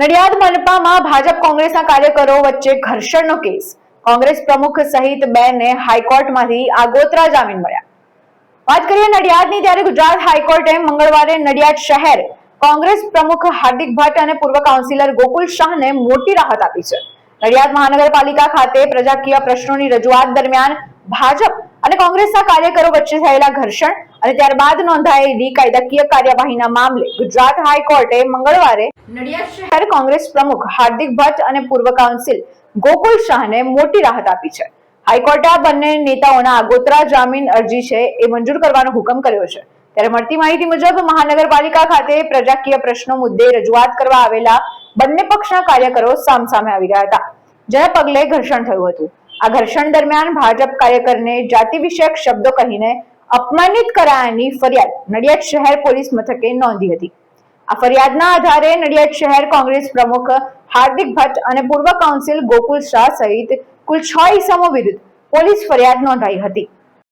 નડિયાદ મનપામાં ભાજપ કોંગ્રેસના કાર્યકરો વચ્ચે ઘર્ષણનો કેસ. કોંગ્રેસ પ્રમુખ સહિત બેને હાઈકોર્ટમાંથી આગોતરા જામીન મળ્યા. વાત કરીએ નડિયાદની, ત્યારે ગુજરાત હાઈકોર્ટે મંગળવારે નડિયાદ શહેર કોંગ્રેસ પ્રમુખ હાર્દિક ભટ્ટ અને પૂર્વ કાઉન્સિલર ગોકુલ શાહને મોટી રાહત આપી છે. નડિયાદ મહાનગરપાલિકા ખાતે પ્રજાકીય પ્રશ્નોની રજૂઆત દરમિયાન ભાજપ અને કોંગ્રેસના કાર્યકરો વચ્ચે થયેલા ઘર્ષણ અને ત્યારબાદ નોંધાયેલી કાયદાકીય કાર્યવાહીના મામલે ગુજરાત હાઈકોર્ટે મંગળવારે નડિયાદ શહેર કોંગ્રેસ પ્રમુખ હાર્દિક ભટ્ટ અને પૂર્વ કાઉન્સિલ ગોકુલ શાહને મોટી રાહત આપી છે. હાઈકોર્ટે આ બંને નેતાઓના આગોતરા જામીન અરજી છે એ મંજૂર કરવાનો હુકમ કર્યો છે. ત્યારે મળતી માહિતી મુજબ મહાનગરપાલિકા ખાતે પ્રજાકીય પ્રશ્નો મુદ્દે રજૂઆત કરવા આવેલા બંને પક્ષના કાર્યકરો સામસામે આવી રહ્યા હતા, જેના પગલે ઘર્ષણ થયું હતું. આ ઘર્ષણ દરમિયાન ભાજપ કાર્યકરને જાતિ વિષયક શબ્દો કહીને અપમાનિત કરાયાની ફરિયાદ નડિયાદ શહેર પોલીસ મથકે નોંધી હતી. આ ફરિયાદના આધારે નડિયાદ શહેર કોંગ્રેસ પ્રમુખ હાર્દિક ભટ્ટ અને પૂર્વ કાઉન્સિલ ગોકુલ શાહ સહિત કુલ છ ઈસમો વિરુદ્ધ પોલીસ ફરિયાદ નોંધાઈ હતી.